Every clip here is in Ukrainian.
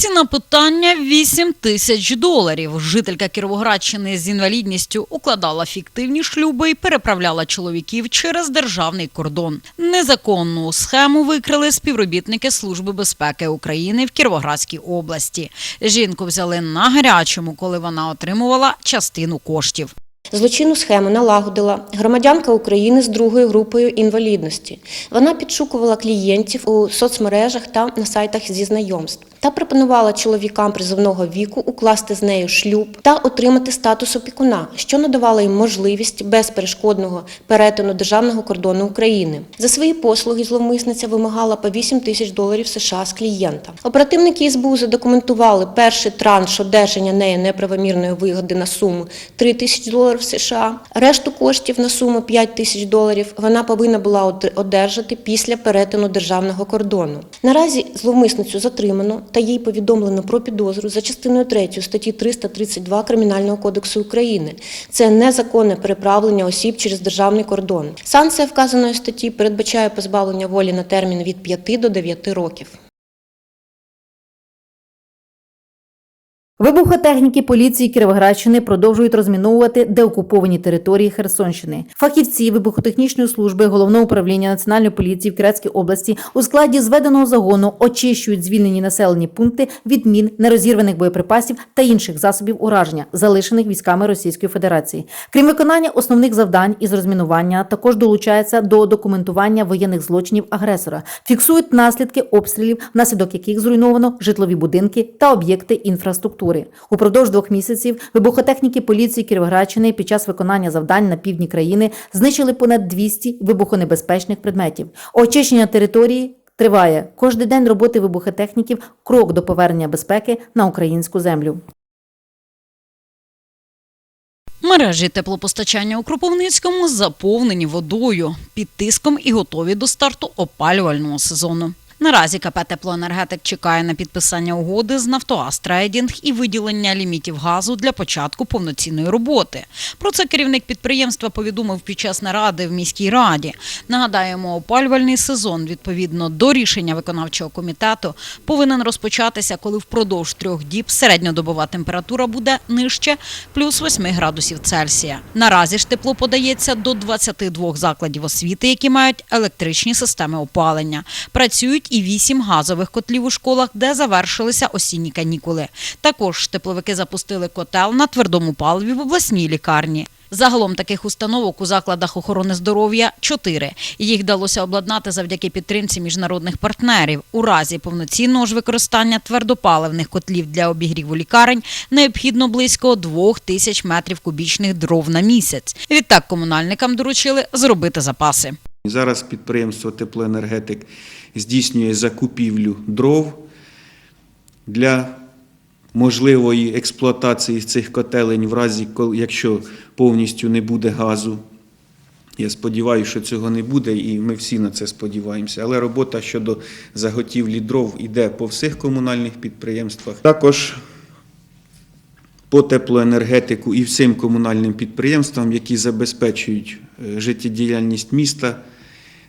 Ціна питання 8 тисяч доларів. Жителька Кіровоградщини з інвалідністю укладала фіктивні шлюби і переправляла чоловіків через державний кордон. Незаконну схему викрили співробітники Служби безпеки України в Кіровоградській області. Жінку взяли на гарячому, коли вона отримувала частину коштів. Злочинну схему налагодила громадянка України з другою групою інвалідності. Вона підшукувала клієнтів у соцмережах та на сайтах зі знайомств та пропонувала чоловікам призовного віку укласти з нею шлюб та отримати статус опікуна, що надавало їм можливість безперешкодного перетину державного кордону України. За свої послуги зловмисниця вимагала по 8 тисяч доларів США з клієнта. Оперативники СБУ задокументували перший транш одержання нею неправомірної вигоди на суму 3 тисячі доларів США. Решту коштів на суму 5 тисяч доларів вона повинна була одержати після перетину державного кордону. Наразі зловмисницю затримано та їй повідомлено про підозру за частиною 3 статті 332 Кримінального кодексу України. Це незаконне переправлення осіб через державний кордон. Санкція вказаної статті передбачає позбавлення волі на термін від 5 до 9 років. Вибухотехніки поліції Кіровоградщини продовжують розміновувати деокуповані території Херсонщини. Фахівці вибухотехнічної служби головного управління національної поліції в Кіровоградській області у складі зведеного загону очищують звільнені населені пункти від мін, нерозірваних боєприпасів та інших засобів ураження, залишених військами Російської Федерації. Крім виконання основних завдань із розмінування, також долучаються до документування воєнних злочинів агресора, фіксують наслідки обстрілів, внаслідок яких зруйновано житлові будинки та об'єкти інфраструктури. Упродовж двох місяців вибухотехніки поліції Кіровоградщини під час виконання завдань на півдні країни знищили понад 200 вибухонебезпечних предметів. Очищення території триває. Кожний день роботи вибухотехніків крок до повернення безпеки на українську землю. Мережі теплопостачання у Кропивницькому заповнені водою під тиском і готові до старту опалювального сезону. Наразі КП «Теплоенергетик» чекає на підписання угоди з «Нафтогаз Трейдінг» і виділення лімітів газу для початку повноцінної роботи. Про це керівник підприємства повідомив під час наради в міській раді. Нагадаємо, опалювальний сезон відповідно до рішення виконавчого комітету повинен розпочатися, коли впродовж трьох діб середньодобова температура буде нижче плюс 8 градусів Цельсія. Наразі ж тепло подається до 22 закладів освіти, які мають електричні системи опалення. Працюють і 8 газових котлів у школах, де завершилися осінні канікули. Також тепловики запустили котел на твердому паливі в обласній лікарні. Загалом таких установок у закладах охорони здоров'я чотири. Їх вдалося обладнати завдяки підтримці міжнародних партнерів. У разі повноцінного ж використання твердопаливних котлів для обігріву лікарень необхідно близько двох тисяч метрів кубічних дров на місяць. Відтак комунальникам доручили зробити запаси. Зараз підприємство Теплоенергетик здійснює закупівлю дров для можливої експлуатації цих котелень в разі, якщо повністю не буде газу. Я сподіваюся, що цього не буде, і ми всі на це сподіваємося. Але робота щодо заготівлі дров йде по всіх комунальних підприємствах. Також по теплоенергетику і всім комунальним підприємствам, які забезпечують е, життєдіяльність міста,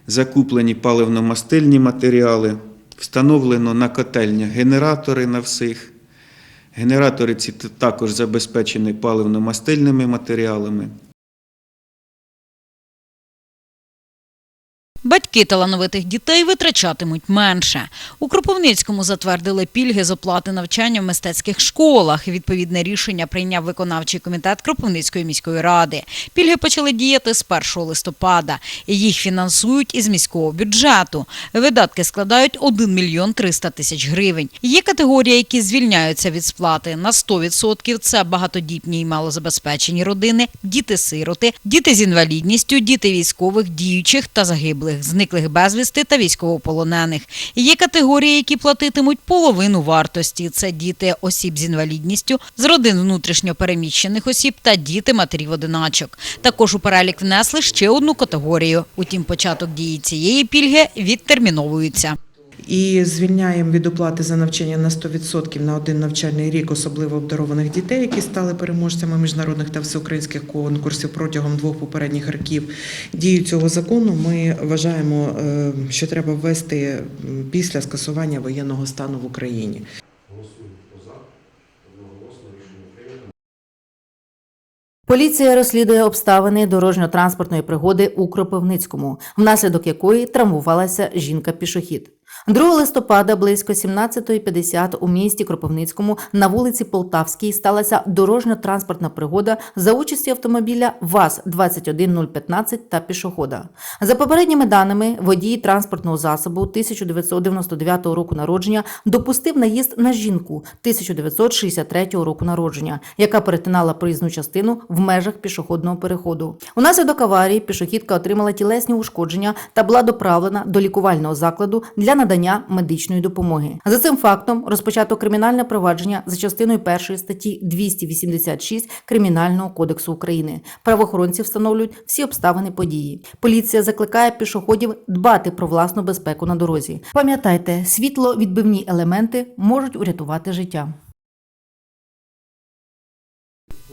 закуплені паливно-мастильні матеріали, встановлено на котельнях генератори на всіх. Генератори ці також забезпечені паливно-мастильними матеріалами. Батьки талановитих дітей витрачатимуть менше. У Кропивницькому затвердили пільги з оплати навчання в мистецьких школах. Відповідне рішення прийняв виконавчий комітет Кропивницької міської ради. Пільги почали діяти з 1 листопада. Їх фінансують із міського бюджету. Видатки складають 1 мільйон 300 тисяч гривень. Є категорії, які звільняються від сплати на 100%. Це багатодітні і малозабезпечені родини, діти-сироти, діти з інвалідністю, діти військових, діючих та загиблих, зниклих безвісти та військовополонених. Є категорії, які платитимуть половину вартості. Це діти осіб з інвалідністю, з родин внутрішньо переміщених осіб та діти матерів-одиначок. Також у перелік внесли ще одну категорію. Утім, початок дії цієї пільги відтерміновується і звільняємо від оплати за навчання на 100% на один навчальний рік, особливо обдарованих дітей, які стали переможцями міжнародних та всеукраїнських конкурсів протягом двох попередніх років. Дію цього закону ми вважаємо, е, що треба ввести після скасування воєнного стану в Україні. Поліція розслідує обставини дорожньо-транспортної пригоди у Кропивницькому, внаслідок якої травмувалася жінка-пішохід. 2 листопада близько 17.50 у місті Кропивницькому на вулиці Полтавській сталася дорожньо-транспортна пригода за участі автомобіля ВАЗ-21015 та пішохода. За попередніми даними, водій транспортного засобу 1999 року народження допустив наїзд на жінку 1963 року народження, яка перетинала проїзну частину в межах пішохідного переходу. Унаслідок аварії пішохідка отримала тілесні ушкодження та була доправлена до лікувального закладу для надання медичної допомоги. За цим фактом розпочато кримінальне провадження за частиною першої статті 286 Кримінального кодексу України. Правоохоронці встановлюють всі обставини події. Поліція закликає пішоходів дбати про власну безпеку на дорозі. Пам'ятайте, світловідбивні елементи можуть урятувати життя.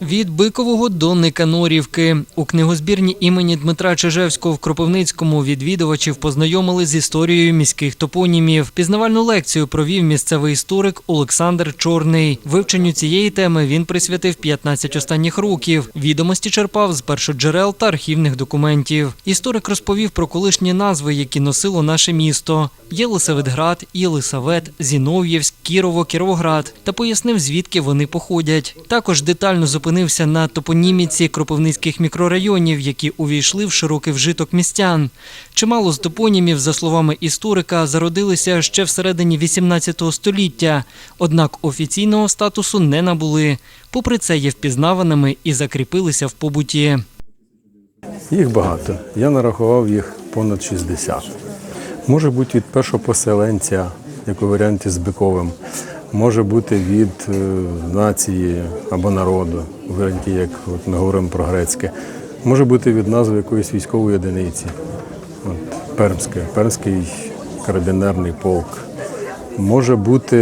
Від Бикового до Никанорівки у книгозбірні імені Дмитра Чижевського в Кропивницькому відвідувачів познайомили з історією міських топонімів. Пізнавальну лекцію провів місцевий історик Олександр Чорний. Вивченню цієї теми він присвятив 15 останніх років. Відомості черпав з першоджерел та архівних документів. Історик розповів про колишні назви, які носило наше місто: Єлисаветград, Єлисавет, Зінов'євськ, Кірово, Кіровоград та пояснив, звідки вони походять. Також детально зупинився на топоніміці кропивницьких мікрорайонів, які увійшли в широкий вжиток містян. Чимало з топонімів, за словами історика, зародилися ще всередині 18 століття, однак офіційного статусу не набули. Попри це, є впізнаваними і закріпилися в побуті. Їх багато. Я нарахував їх понад 60. Може бути від першого поселенця, як у варіанті з Биковим. Може бути від е, нації або народу, варіанті, як от ми говоримо про грецьке. Може бути від назви якоїсь військової одиниці. От, Пермське, Пермський карабінерний полк. Може бути,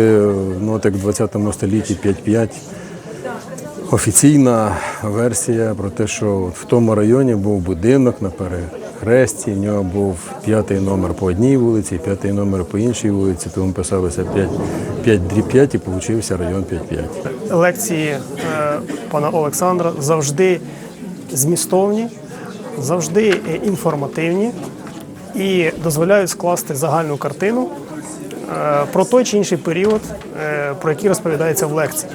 ну, от як в 20 столітті 5-5, офіційна версія про те, що в тому районі був будинок на перехресті, в нього був п'ятий номер по одній вулиці, п'ятий номер по іншій вулиці, тому писалося 5, 5 дріб 5 і получився район 5-5. лекції е, пана Олександра завжди змістовні, завжди е, інформативні і дозволяють скласти загальну картину е, про той чи інший період, про який розповідається в лекції.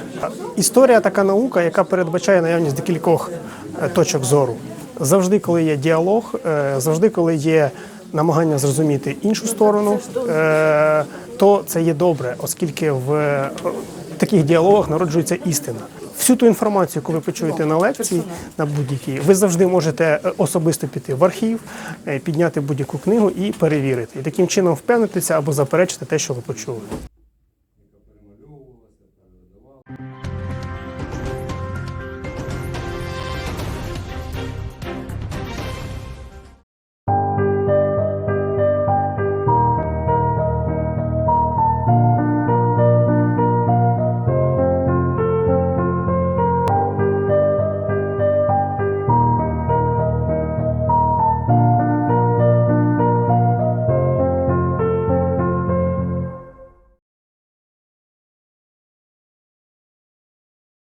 Історія така наука, яка передбачає наявність декількох точок зору. Завжди, коли є діалог, е, завжди, коли є намагання зрозуміти іншу сторону, е, то це є добре, оскільки в е, таких діалогах народжується істина. Всю ту інформацію, яку ви почуєте на лекції, на будь-якій, ви завжди можете особисто піти в архів, підняти будь-яку книгу і перевірити. І таким чином впевнитися або заперечити те, що ви почули.